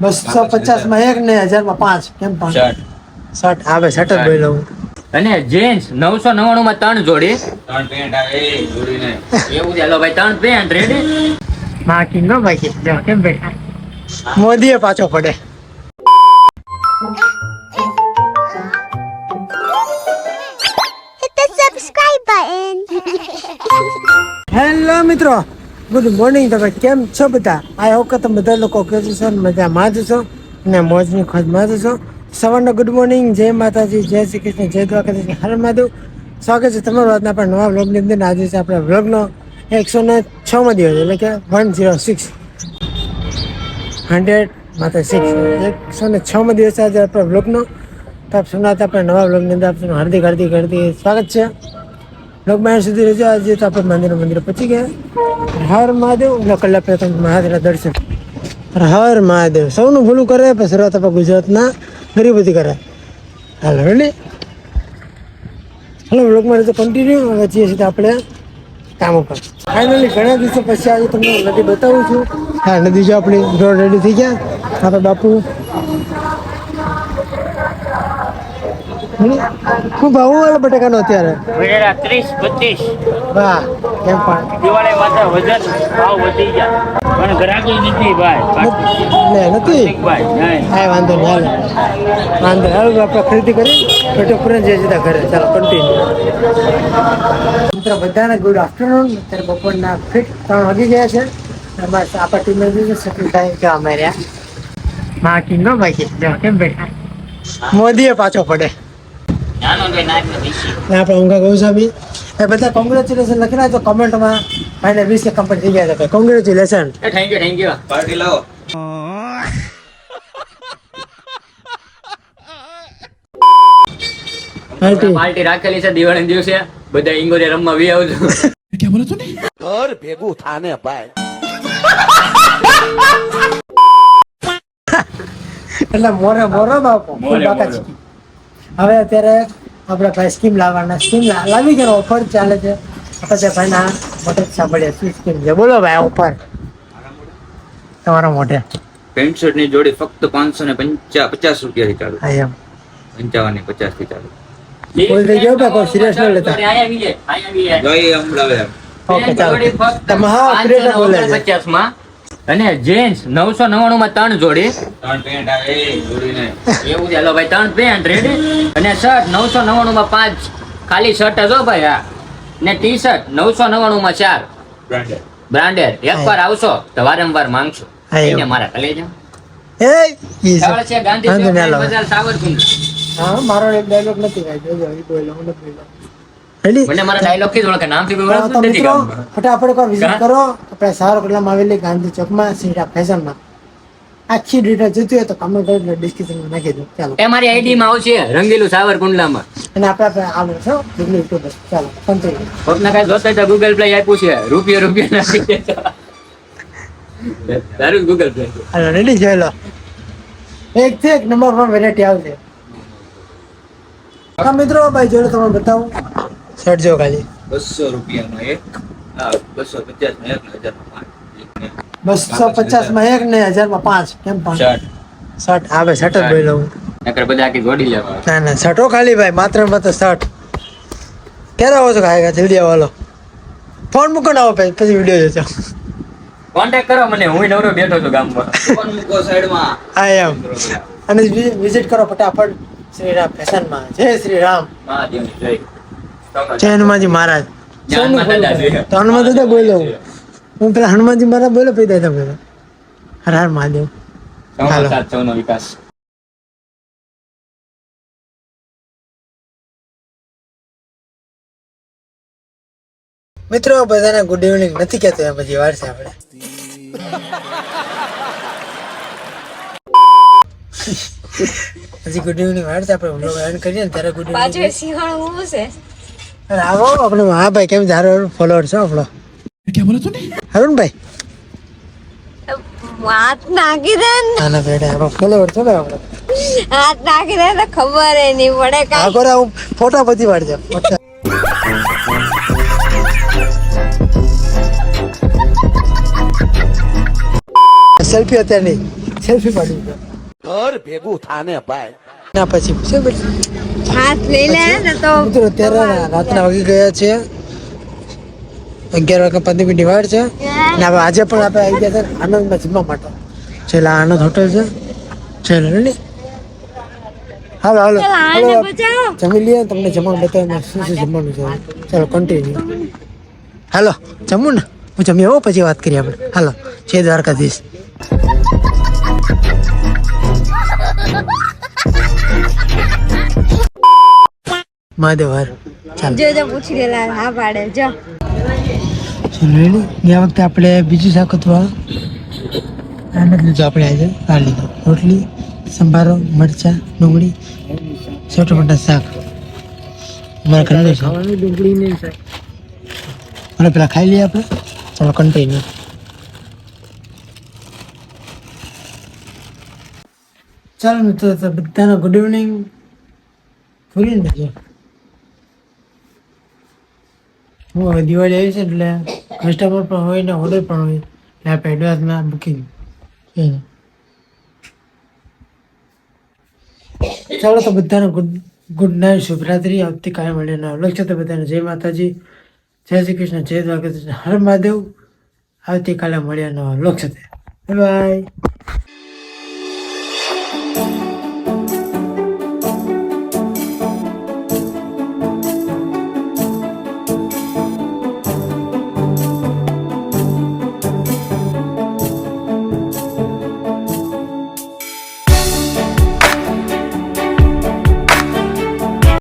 બસો પચાસમાં એક ને હજારમાં પાંચ. કેમ પાંચ? શર્ટ આવે શર્ટ જ બોલ્યો હું. અને જેન્ટ્સ નવસો નવ્વાણું માં ત્રણ જોડી. ત્રણ પેન્ટ આવે જોડીને. એવું ચાલો ભાઈ ત્રણ પેન્ટ રેડી માં કિંગો ભાઈ કેમ ભાઈ મોદીએ પાછો પડે. હેલો મિત્રો. Good morning. તમે કેમ છો બધા? આ વખત તમે બધા લોકો છો મજામાં જ છો અને મોજની ખોજમાં જ છો. સવારનો ગુડ મોર્નિંગ. જય માતાજી, જય શ્રી કૃષ્ણ, જય દ્વારકાધીશ હર મહાદેવ સ્વાગત છે તમારું આજના આપણા નવા વ્લોગની અંદર. આજે છે આપણા વ્લોગનો એકસો ને છમાં દિવસ, એટલે કે વન ઝીરો સિક્સ હંડ્રેડ માત્ર સિક્સ એકસો ને છમાં દિવસ આજે આપણા વ્લોગનો તો આપ સુનાતા આપણા નવા વ્લોગની અંદર આપનું હાર્દિક હાર્દિક હાર્દિક સ્વાગત છે. લોકમાયા સુધી રહેજો. આજે તો આપણે મંદિર મંદિર પહોંચી ગયા. હર મહાદેવ એટલે કલાક પ્રથમ મહાદેવના દર્શન. હર મહાદેવ સૌનું ભૂલું કરે પછી શરૂઆત આપણે ગુજરાતના ફરી બધી કરે. હાલો રેડી હાલો બ્લોગમાં તો કન્ટિન્યુ હવે જઈએ છીએ આપણે કામ ઉપર. ફાઇનલી ઘણા દિવસો પછી આજે તમને નદી બતાવું છું. હા નદી જો આપણી રોડ રેડી થઈ ગયા. આપણે બાપુ? શું ભાવ બટાકાનો અત્યારે? ત્રીસ પચીસ વાહ. કેમ પણ. દિવાળી માથે વજન ભાવ વધી ગયા. પણ ગ્રાહકી નથી ભાઈ લે નથી? ભાઈ વાંધો નહીં હાલ. વાંધો. હાલો આપણે ખરીદી કરી. પેટો પૂરણ ઘરે. ચાલો કન્ટિન્યુ મિત્રો બધાને ગુડ આફ્ટરનૂન અત્યારે બપોરના ફિટ ત્રણ વાગી ગયા છે. બસ આપણા ટીમે થાય? કે અમે રહ્યા. માં કિંગો ભાઈ જો કેમ ભાઈ મોદીએ પાછો પડે. આપણે ઊંઘા ગૌસ્વામી એ બધા કોંગ્રેચ્યુલેશન લખી નાખજો કમેન્ટમાં ભાઈને વીસ કે કમ્પ્લીટ થઈ ગયા છે. Congratulation thank you thank you party લાવો. પાર્ટી. પાર્ટી રાખેલી છે દિવાળી દિવસે. બધા ઇંગોરે રમવા વી આવજો ઘર ભેગું થાને ભાઈ. એટલે મોરે મોરો બાપુ. હવે અત્યારે આપણે ભાઈ સ્કીમ લાવવાના સ્કીમ લાવી છે ઓફર ચાલે છે. આપણે ભાઈ ના મોટે સાંભળીએ શું સ્કીમ છે. બોલો ભાઈ ઓફર તમારા મોઢે. પેન્ટ શર્ટની જોડી ફક્ત પાંચસો ને પંચા પચાસ રૂપિયા થી ચાલુ એમ. પંચાવન ને પચાસથી ચાલુ બોલ થઈ ગયો ભાઈ, કોઈ serious ન લેતા. જાય એમ ઓકે ચાલો. તમે હા બોલે પચાસમાં અને જેન્ટ્સ નવસો નવ્વાણું માં ત્રણ જોડી. ત્રણ પેન્ટ આવે જોડીને. એવું ચાલો ભાઈ ત્રણ પેન્ટ રેડી અને શર્ટ નવસો નવ્વાણું માં પાંચ. ખાલી શર્ટ જ હો ભાઈ હા ને ટી શર્ટ નવસો નવ્વાણું માં ચાર બ્રાન્ડેડ એક એકવાર આવશો તો વારંવાર માંગશો. એને મારા કલેજા એ છે. ગાંધી. બજાર સાવરકુંડ. હા મારો એક ડાયલોગ નથી ભાઈ. જોજો એ બોલ્યો હું નથી બોલ્યો મને મારા ડાયલોગથી ઓળખે નામથી કોઈ તો ઓળખતું નથી મિત્રો ગામમાં. ફટાફટ એકવાર વિઝિટ કરો. આપણે સાવરકુંડલામાં આવેલી ગાંધી ચોકમાં સીટા ફેશનમાં. આખી ડિટેલ જોઈતી હોય તો કમેન્ટ કરી ડિસ્ક્રિપ્શનમાં નાખી દો ચાલો. એ મારી આઈડી માં આવશે રંગીલું સાવરકુંડલામાં. અને આપણે આપણે આવે છો ગુગલ યુટ્યુબર ચાલો કન્ટિન્યુ કોકના કાંઈ જોતા તો ગૂગલ પ્લે આપ્યું છે. રૂપિયા રૂપિયા નાખી તારું ગૂગલ પ્લે હાલો રેડી જોઈ લો. એક થી એક નંબર પર વેરાયટી આવશે. હા મિત્રો ભાઈ જોડે તમે તમને બતાવું. શર્ટ જો ખાલી. બસો રૂપિયામાં એક હા બસો પચાસ નો એક ને હજાર પાંચ. બસો પચાસમાં એક ને હજારમાં પાંચ કેમ પાંચ. શર્ટ શર્ટ આવે શર્ટ જ બોલ્યો હું. નકર બધા આખી ગોડી લેવા ના ના શર્ટો ખાલી ભાઈ માત્ર ને માત્ર શર્ટ ક્યારે આવો છો ખાય જલ્દી આવો હાલો ફોન મૂકો ને આવો ભાઈ પછી વીડિયો જોજો. કોન્ટેક્ટ કરો મને હું નવરો બેઠો છું ગામમાં. ફોન મૂકો સાઈડમાં આ એમ. અને વિઝિટ કરો ફટાફટ. શ્રી રામ ફેશનમાં. જય શ્રી રામ મહાદેવની જય. જય હનુમાનજી મહારાજ. તો હનુમાન દાદા બોલો. હું. હું પેલા હનુમાનજી મહારાજ બોલો પછી દાદા બોલો હર હર મહાદેવ. હાલો. વિકાસ. મિત્રો બધાને ગુડ ઇવનિંગ નથી કહેતો એમ પછી વાર છે આપણે. હજી ગુડ ઇવનિંગ વાર છે આપણે વ્લોગ એન્ડ કરીએ ને ત્યારે ગુડ બાજુ ઇવનિંગ સિંહણ ઊભું છે. આવો આપણે હા ભાઈ કેમ ધારો ફોલોઅર છો આપણો? અરુણભાઈ? વાત નાખી દે ને. ના પેડે આપણો ફોલોઅર છો ને આપણો. હાથ નાખી દે તો ખબર એ નહીં પડે કાંઈ. કોરા હું ફોટા પછી પાડજો. સેલ્ફી અત્યારની. સેલ્ફી પાડી ઘર ભેગું થાને ભાઈ. ના પછી શું બેટા. હાથ લઈ લે ને તો મિત્રો અત્યારે રાતના વાગી ગયા છે. અગિયાર વાગ્યા પંદર મિનિટ વાર છે. ને હવે આજે પણ આપણે આવી ગયા છે આનંદમાં જમવા માટે. છેલ્લા આનંદ હોટલ છે. છેલ્લા ને હાલો હાલો. હાલો જમી લઈએ તમને જમવાનું બતાવીને શું શું જમવાનું છે. ચાલો કન્ટિન્યુ હાલો જમું ને. હું જમી આવો પછી વાત કરીએ આપણે. હાલો જય દ્વારકાધીશ. મહાદેવ હર જો જો પૂછી ગયેલા હા પાડે જો. ચલો ગયા વખતે આપણે બીજું શાક હતું આ નથી લીધું આપણે આજે આ લીધું. રોટલી સંભારો મરચા ડુંગળી છોટા મોટા શાક. મારા ઘરનું છે ડુંગળી નહીં શાક અને પેલા ખાઈ લઈએ આપણે. ચાલો કન્ટિન્યુ ચાલો મિત્રો બધાનો ગુડ ઇવનિંગ ભૂલી દેજો હું હવે દિવાળી આવી છે એટલે કસ્ટમર પણ હોય ને ઓર્ડર પણ હોય, એટલે આપણે એડવાન્સમાં બુકિંગ ચાલો તો બધાને ગુડ ગુડ નાઇટ શુભરાત્રિ. આવતીકાલે મળીને લક્ષ્ય તો બધાને જય માતાજી, જય શ્રી કૃષ્ણ, જય દ્વારકા હર મહાદેવ. આવતીકાલે મળ્યા નવા લક્ષ્ય બાય